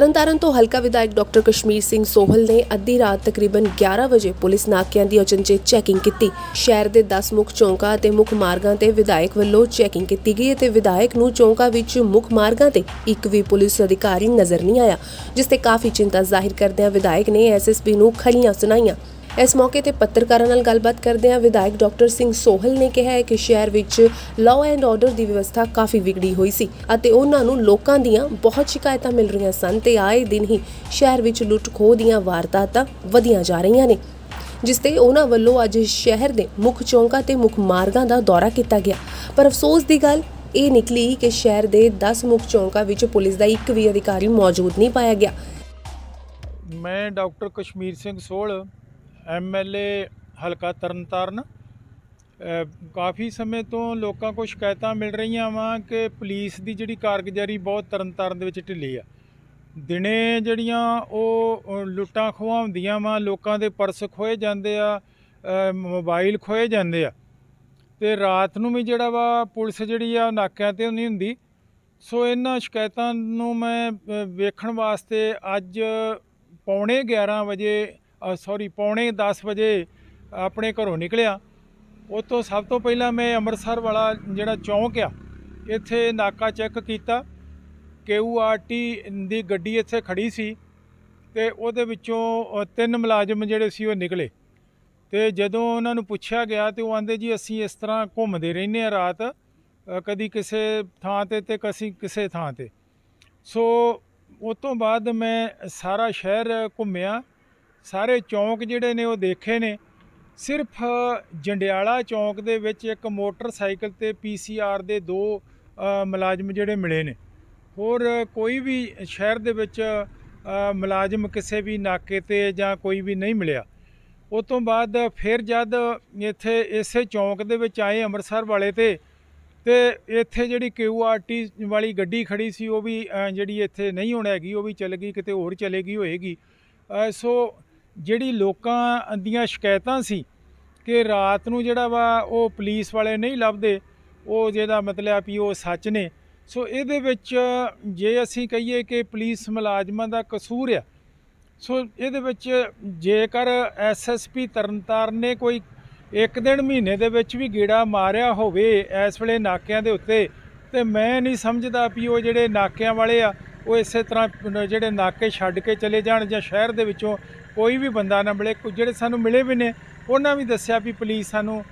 ਤਰਨਤਾਰਨ ਤੋਂ ਹਲਕਾ ਵਿਧਾਇਕ ਡਾਕਟਰ ਕਸ਼ਮੀਰ ਸਿੰਘ ਸੋਹਲ ਨੇ ਅੱਧੀ ਰਾਤ ਤਕਰੀਬਨ 11 ਵਜੇ ਪੁਲਿਸ ਨਾਕਿਆਂ ਦੀ ਅਚਨਚੇ ਚੈਕਿੰਗ ਕੀਤੀ। ਸ਼ਹਿਰ ਦੇ 10 ਮੁੱਖ ਚੌਂਕਾਂ ਅਤੇ ਮੁੱਖ ਮਾਰਗਾਂ ਤੇ ਵਿਧਾਇਕ ਵੱਲੋਂ ਚੈਕਿੰਗ ਕੀਤੀ ਗਈ ਅਤੇ ਵਿਧਾਇਕ ਨੂੰ ਚੌਂਕਾਂ ਵਿੱਚ ਮੁੱਖ ਮਾਰਗਾਂ ਤੇ ਇੱਕ ਵੀ ਪੁਲਿਸ ਅਧਿਕਾਰੀ ਨਜ਼ਰ ਨਹੀਂ ਆਇਆ, ਜਿਸ ਤੇ ਕਾਫੀ ਚਿੰਤਾ ਜ਼ਾਹਿਰ ਕਰਦਿਆਂ ਵਿਧਾਇਕ ਨੇ ਐਸਐਸਪੀ ਨੂੰ ਖਰੀਆਂ ਸੁਣਾਈਆਂ। ਇਸ ਮੌਕੇ ਤੇ ਪੱਤਰਕਾਰਾਂ ਨਾਲ ਗੱਲਬਾਤ ਕਰਦਿਆਂ ਵਿਧਾਇਕ ਡਾਕਟਰ ਸਿੰਘ ਸੋਹਲ ਨੇ ਕਿਹਾ ਹੈ ਕਿ ਸ਼ਹਿਰ ਵਿੱਚ ਲਾਅ ਐਂਡ ਆਰਡਰ ਦੀ ਵਿਵਸਥਾ ਕਾਫੀ ਵਿਗੜੀ ਹੋਈ ਸੀ ਅਤੇ ਉਹਨਾਂ ਨੂੰ ਲੋਕਾਂ ਦੀਆਂ ਬਹੁਤ ਸ਼ਿਕਾਇਤਾਂ ਮਿਲ ਰਹੀਆਂ ਸਨ ਤੇ ਆਏ ਦਿਨ ਹੀ ਸ਼ਹਿਰ ਵਿੱਚ ਲੁੱਟ-ਖੋਹ ਦੀਆਂ ਵਾਰਦਾਤਾਂ ਵਧੀਆਂ ਜਾ ਰਹੀਆਂ ਨੇ, ਜਿਸ ਤੇ ਉਹਨਾਂ ਵੱਲੋਂ ਅੱਜ ਸ਼ਹਿਰ ਦੇ ਮੁੱਖ ਚੌਂਕਾਂ ਤੇ ਮੁੱਖ ਮਾਰਗਾਂ ਦਾ ਦੌਰਾ ਕੀਤਾ ਗਿਆ। ਪਰ ਅਫਸੋਸ ਦੀ ਗੱਲ ਇਹ ਨਿਕਲੀ ਕਿ ਸ਼ਹਿਰ ਦੇ 10 ਮੁੱਖ ਚੌਂਕਾਂ ਵਿੱਚ ਪੁਲਿਸ ਦਾ ਇੱਕ ਵੀ ਅਧਿਕਾਰੀ ਮੌਜੂਦ ਨਹੀਂ ਪਾਇਆ ਗਿਆ। ਮੈਂ ਡਾਕਟਰ ਕਸ਼ਮੀਰ ਸਿੰਘ ਸੋਹਲ ਐਮਐਲਏ ਹਲਕਾ ਤਰਨਤਾਰਨ ਅ, ਕਾਫੀ ਸਮੇਂ ਤੋਂ ਲੋਕਾਂ ਕੋਲ ਸ਼ਿਕਾਇਤਾਂ ਮਿਲ ਰਹੀਆਂ ਵਾਂ ਕਿ ਪੁਲਿਸ ਦੀ ਜਿਹੜੀ ਕਾਰਗੁਜ਼ਾਰੀ ਬਹੁਤ ਤਰਨਤਾਰਨ ਦੇ ਵਿੱਚ ਢਿੱਲੀ ਆ। ਦਿਨੇ ਜਿਹੜੀਆਂ ਉਹ ਲੁੱਟਾਂ ਖੋਹਾਂ ਹੁੰਦੀਆਂ ਵਾਂ ਲੋਕਾਂ ਦੇ ਪਰਸ ਖੋਏ ਜਾਂਦੇ ਆ ਮੋਬਾਈਲ ਖੋਏ ਜਾਂਦੇ ਆ। ਤੇ ਰਾਤ ਨੂੰ ਵੀ ਜਿਹੜਾ ਵਾ ਪੁਲਿਸ ਜਿਹੜੀ ਆ ਨਾਕਿਆਂ ਤੇ ਨਹੀਂ ਹੁੰਦੀ। ਸੋ ਇਹਨਾਂ ਸ਼ਿਕਾਇਤਾਂ ਨੂੰ ਮੈਂ ਵੇਖਣ ਵਾਸਤੇ ਅੱਜ ਪੌਣੇ 11 ਵਜੇ ਸੌਰੀ ਪੌਣੇ 10 ਵਜੇ ਆਪਣੇ ਘਰੋਂ ਨਿਕਲਿਆ। ਉਹ ਤੋਂ ਸਭ ਤੋਂ ਪਹਿਲਾਂ ਮੈਂ ਅੰਮ੍ਰਿਤਸਰ ਵਾਲਾ ਜਿਹੜਾ ਚੌਂਕ ਆ, ਇੱਥੇ ਨਾਕਾ ਚੈੱਕ ਕੀਤਾ। KURT ਦੀ ਗੱਡੀ ਇੱਥੇ ਖੜੀ ਸੀ ਤੇ ਉਹਦੇ ਵਿੱਚੋਂ ਤਿੰਨ ਮੁਲਾਜ਼ਮ ਜਿਹੜੇ ਸੀ ਉਹ ਨਿਕਲੇ। ਤੇ ਜਦੋਂ ਉਹਨਾਂ ਨੂੰ ਪੁੱਛਿਆ ਗਿਆ ਤੇ ਉਹ ਆਂਦੇ ਜੀ, ਅਸੀਂ ਇਸ ਤਰ੍ਹਾਂ ਘੁੰਮਦੇ ਰਹਿੰਦੇ ਆ ਰਾਤ ਕਦੀ ਕਿਸੇ ਥਾਂ ਤੇ ਤੇ ਕਸੀ ਕਿਸੇ ਥਾਂ ਤੇ। ਸੋ ਉਸ ਤੋਂ ਬਾਅਦ ਮੈਂ ਸਾਰਾ ਸ਼ਹਿਰ ਘੁੰਮਿਆ। ਸਾਰੇ ਚੌਂਕ ਜਿਹੜੇ ਨੇ ਉਹ ਦੇਖੇ ਨੇ। ਸਿਰਫ ਜੰਡਿਆਲਾ ਚੌਂਕ ਦੇ ਵਿੱਚ ਇੱਕ ਮੋਟਰਸਾਈਕਲ ਤੇ ਪੀਸੀਆਰ ਦੇ ਦੋ ਮੁਲਾਜ਼ਮ ਜਿਹੜੇ ਮਿਲੇ ਨੇ। ਹੋਰ ਕੋਈ ਵੀ ਸ਼ਹਿਰ ਦੇ ਵਿੱਚ ਮੁਲਾਜ਼ਮ ਕਿਸੇ ਵੀ ਨਾਕੇ ਤੇ ਜਾਂ ਕੋਈ ਵੀ ਨਹੀਂ ਮਿਲਿਆ। ਉਸ ਤੋਂ ਬਾਅਦ ਫਿਰ ਜਦ ਇੱਥੇ ਇਸੇ ਚੌਂਕ ਦੇ ਵਿੱਚ ਆਏ ਅੰਮ੍ਰਿਤਸਰ ਵਾਲੇ ਤੇ ਤੇ ਇੱਥੇ ਜਿਹੜੀ ਕਿਊਆਰਟੀ ਵਾਲੀ ਗੱਡੀ ਖੜੀ ਸੀ, ਉਹ ਵੀ ਜਿਹੜੀ ਇੱਥੇ ਨਹੀਂ ਹੁਣ ਹੈਗੀ, ਉਹ ਵੀ ਚੱਲ ਗਈ, ਕਿਤੇ ਹੋਰ ਚਲੇਗੀ ਹੋਏਗੀ। ਸੋ ਜਿਹੜੀ ਲੋਕਾਂ ਦੀਆਂ ਸ਼ਿਕਾਇਤਾਂ ਸੀ ਕਿ ਰਾਤ ਨੂੰ ਜਿਹੜਾ ਵਾ ਉਹ ਪੁਲਿਸ ਵਾਲੇ ਨਹੀਂ ਲੱਭਦੇ, ਉਹ ਜਿਹਦਾ ਮਤਲਬ ਆ ਵੀ ਉਹ ਸੱਚ ਨੇ। ਸੋ ਇਹਦੇ ਵਿੱਚ ਜੇ ਅਸੀਂ ਕਹੀਏ ਕਿ ਪੁਲਿਸ ਮੁਲਾਜ਼ਮਾਂ ਦਾ ਕਸੂਰ ਆ, ਸੋ ਇਹਦੇ ਵਿੱਚ ਜੇਕਰ ਐਸਐਸਪੀ ਤਰਨਤਾਰਨ ਨੇ ਕੋਈ ਇੱਕ ਦਿਨ ਮਹੀਨੇ ਦੇ ਵਿੱਚ ਵੀ ਗੇੜਾ ਮਾਰਿਆ ਹੋਵੇ ਇਸ ਵੇਲੇ ਨਾਕਿਆਂ ਦੇ ਉੱਤੇ, ਤੇ ਮੈਂ ਨਹੀਂ ਸਮਝਦਾ ਵੀ ਉਹ ਜਿਹੜੇ ਨਾਕਿਆਂ ਵਾਲੇ ਆ, ਉਹ ਇਸੇ ਤਰ੍ਹਾਂ ਜਿਹੜੇ ਨਾਕੇ ਛੱਡ ਕੇ ਚਲੇ ਜਾਣ ਜਾਂ ਸ਼ਹਿਰ ਦੇ ਵਿੱਚੋਂ ਕੋਈ ਵੀ ਬੰਦਾ ਨਾ ਮਿਲੇ ਕੁਝ ਜਿਹੜੇ ਸਾਨੂੰ ਮਿਲੇ ਵੀ ਨੇ, ਉਹਨਾਂ ਵੀ ਦੱਸਿਆ ਵੀ ਪੁਲਿਸ ਸਾਨੂੰ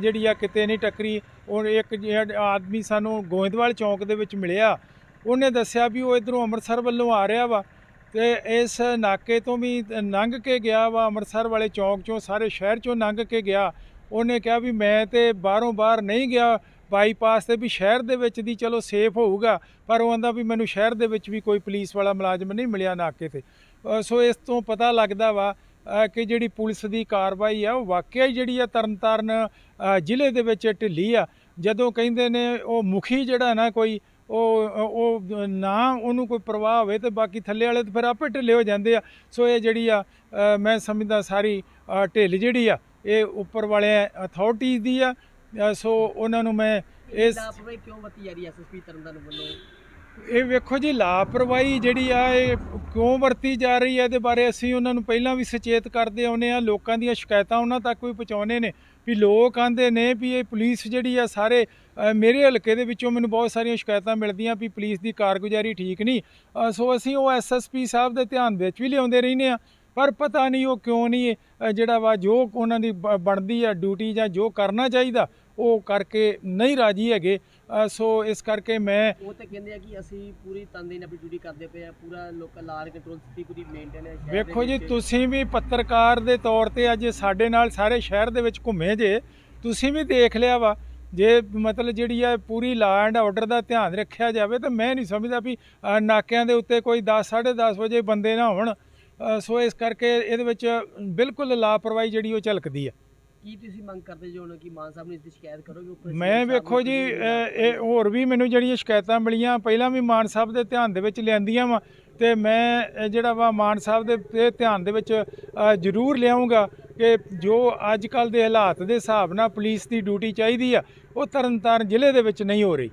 ਜਿਹੜੀ ਆ ਕਿਤੇ ਨਹੀਂ ਟੱਕਰੀ। ਉਹ ਇੱਕ ਜਿਹੜਾ ਆਦਮੀ ਸਾਨੂੰ ਗੋਇੰਦਵਾਲ ਚੌਂਕ ਦੇ ਵਿੱਚ ਮਿਲਿਆ। ਉਹਨੇ ਦੱਸਿਆ ਵੀ ਉਹ ਇਧਰੋਂ ਅੰਮ੍ਰਿਤਸਰ ਵੱਲੋਂ ਆ ਰਿਹਾ ਵਾ ਤੇ ਇਸ ਨਾਕੇ ਤੋਂ ਵੀ ਲੰਘ ਕੇ ਗਿਆ ਵਾ, ਅੰਮ੍ਰਿਤਸਰ ਵਾਲੇ ਚੌਂਕ ਚੋਂ, ਸਾਰੇ ਸ਼ਹਿਰ ਚੋਂ ਲੰਘ ਕੇ ਗਿਆ। ਉਹਨੇ ਕਿਹਾ ਵੀ ਮੈਂ ਤੇ ਬਾਹਰੋਂ ਬਾਹਰ ਨਹੀਂ ਗਿਆ ਬਾਈਪਾਸ ਤੇ ਵੀ ਸ਼ਹਿਰ ਦੇ ਵਿੱਚ ਦੀ ਚਲੋ ਸੇਫ ਹੋਊਗਾ, ਪਰ ਉਹ ਆਂਦਾ ਵੀ ਮੈਨੂੰ ਸ਼ਹਿਰ ਦੇ ਵਿੱਚ ਵੀ ਕੋਈ ਪੁਲਿਸ ਵਾਲਾ ਮੁਲਾਜ਼ਮ ਨਹੀਂ ਮਿਲਿਆ ਨਾਕੇ ਤੇ। ਸੋ ਇਸ ਤੋਂ ਪਤਾ ਲੱਗਦਾ ਵਾ ਕਿ ਜਿਹੜੀ ਪੁਲਿਸ ਦੀ ਕਾਰਵਾਈ ਆ, ਉਹ ਵਾਕਿਆ ਹੀ ਜਿਹੜੀ ਆ ਤਰਨਤਾਰਨ ਜ਼ਿਲ੍ਹੇ ਦੇ ਵਿੱਚ ਢਿੱਲੀ ਆ। ਜਦੋਂ ਕਹਿੰਦੇ ਨੇ ਉਹ ਮੁਖੀ ਜਿਹੜਾ ਨਾ ਕੋਈ, ਉਹ ਉਹ ਨਾ ਉਹਨੂੰ ਕੋਈ ਪ੍ਰਵਾਹ ਹੋਵੇ ਤੇ ਬਾਕੀ ਥੱਲੇ ਵਾਲੇ ਤਾਂ ਫਿਰ ਆਪੇ ਢਿੱਲੇ ਹੋ ਜਾਂਦੇ ਆ। ਸੋ ਇਹ ਜਿਹੜੀ ਆ ਮੈਂ ਸਮਝਦਾ ਸਾਰੀ ਢਿੱਲ ਜਿਹੜੀ ਆ ਇਹ ਉੱਪਰ ਵਾਲੇ ਅਥਾਰਟੀਜ਼ ਦੀ ਆ ਸੋ ਉਹਨਾਂ ਨੂੰ ਮੈਂ ਇਸ ਲਾਪਰਵਾਹੀ ਕਿਉਂ ਵਰਤੀ ਜਾ ਰਹੀ ਹੈ ਐਸਐਸਪੀ ਤਰਨਤਾਰਨ ਵੱਲੋਂ? ਇਹ ਵੇਖੋ ਜੀ ਲਾਪਰਵਾਹੀ ਜਿਹੜੀ ਆ ਇਹ ਕਿਉਂ ਵਰਤੀ ਜਾ ਰਹੀ ਹੈ ਇਹਦੇ ਬਾਰੇ ਅਸੀਂ ਉਹਨਾਂ ਨੂੰ ਪਹਿਲਾਂ ਵੀ ਸੁਚੇਤ ਕਰਦੇ ਆਉਨੇ ਆ ਲੋਕਾਂ ਦੀਆਂ ਸ਼ਿਕਾਇਤਾਂ ਉਹਨਾਂ ਤੱਕ ਵੀ ਪਹੁੰਚਾਉਨੇ ਨੇ ਵੀ ਲੋਕ ਆਂਦੇ ਨੇ ਵੀ ਇਹ ਪੁਲਿਸ ਜਿਹੜੀ ਆ ਸਾਰੇ ਮੇਰੇ ਹਲਕੇ ਦੇ ਵਿੱਚੋਂ ਮੈਨੂੰ ਬਹੁਤ ਸਾਰੀਆਂ ਸ਼ਿਕਾਇਤਾਂ ਮਿਲਦੀਆਂ ਵੀ ਪੁਲਿਸ ਦੀ ਕਾਰਗੁਜ਼ਾਰੀ ਠੀਕ ਨਹੀਂ। ਸੋ ਅਸੀਂ ਉਹ ਐਸਐਸਪੀ ਸਾਹਿਬ ਦੇ ਧਿਆਨ ਵਿੱਚ ਵੀ ਲਿਆਉਂਦੇ ਰਹਿੰਦੇ ਆ ਪਰ ਪਤਾ ਨਹੀਂ ਉਹ ਕਿਉਂ ਨਹੀਂ ਜਿਹੜਾ ਵਾ ਜੋ ਉਹਨਾਂ ਦੀ ਬਣਦੀ ਆ ਡਿਊਟੀ ਜਾਂ ਜੋ ਕਰਨਾ ਚਾਹੀਦਾ ਉਹ ਕਰਕੇ ਨਹੀਂ ਰਾਜੀ ਹੈਗੇ ਸੋ ਇਸ ਕਰਕੇ ਮੈਂ ਉਹ ਤਾਂ ਕਹਿੰਦੇ ਆ ਕਿ ਅਸੀਂ ਪੂਰੀ ਤਨਦੇਹੀ ਨਾਲ ਆਪਣੀ ਡਿਊਟੀ ਕਰਦੇ ਪਏ ਆ ਪੂਰਾ ਲੋਕਾਂ ਲਾਅ ਐਂਡ ਕੰਟਰੋਲ ਸਥਿਤੀ ਪੂਰੀ ਮੇਨਟੇਨ ਹੈ ਵੇਖੋ ਜੀ। ਤੁਸੀਂ ਵੀ ਪੱਤਰਕਾਰ ਦੇ ਤੌਰ ਤੇ ਅੱਜ ਸਾਡੇ ਨਾਲ ਸਾਰੇ ਸ਼ਹਿਰ ਦੇ ਵਿੱਚ ਘੁੰਮੇ ਜੇ ਤੁਸੀਂ ਵੀ ਦੇਖ ਲਿਆ ਵਾ ਜੇ ਮਤਲਬ ਜਿਹੜੀ ਆ ਪੂਰੀ ਲਾਅ ਐਂਡ ਆਰਡਰ ਦਾ ਧਿਆਨ ਰੱਖਿਆ ਜਾਵੇ ਤਾਂ ਮੈਂ ਨਹੀਂ ਸਮਝਦਾ ਵੀ ਨਾਕਿਆਂ ਦੇ ਉੱਤੇ ਕੋਈ 10 10:30 ਵਜੇ ਬੰਦੇ ਨਾ ਹੋਣ ਸੋ ਇਸ ਕਰਕੇ ਇਹਦੇ ਵਿੱਚ ਬਿਲਕੁਲ ਲਾਪਰਵਾਹੀ ਜਿਹੜੀ ਉਹ ਝਲਕਦੀ ਆ। ਕੀ ਤੁਸੀਂ ਮੰਗ ਕਰਦੇ ਜੋ ਕਿ ਮਾਨ ਸਾਹਿਬ ਨੂੰ ਇਸ ਦੀ ਸ਼ਿਕਾਇਤ ਕਰੋਗੇ ਉੱਪਰ ਮੈਂ ਵੇਖੋ ਜੀ ਇਹ ਹੋਰ ਵੀ ਮੈਨੂੰ ਜਿਹੜੀਆਂ ਸ਼ਿਕਾਇਤਾਂ ਮਿਲੀਆਂ ਪਹਿਲਾਂ ਵੀ ਮਾਨ ਸਾਹਿਬ ਦੇ ਧਿਆਨ ਦੇ ਵਿੱਚ ਲਿਆਂਦੀਆਂ ਵਾ ਤੇ ਮੈਂ ਜਿਹੜਾ ਵਾ ਮਾਨ ਸਾਹਿਬ ਦੇ ਧਿਆਨ ਦੇ ਵਿੱਚ ਜ਼ਰੂਰ ਲਿਆਉਂਗਾ ਕਿ ਜੋ ਅੱਜ ਕੱਲ ਦੇ ਹਾਲਾਤ ਦੇ ਹਿਸਾਬ ਨਾਲ ਪੁਲਿਸ ਦੀ ਡਿਊਟੀ ਚਾਹੀਦੀ ਆ ਉਹ ਤਰਨਤਾਰਨ ਜ਼ਿਲ੍ਹੇ ਦੇ ਵਿੱਚ ਨਹੀਂ ਹੋ ਰਹੀ।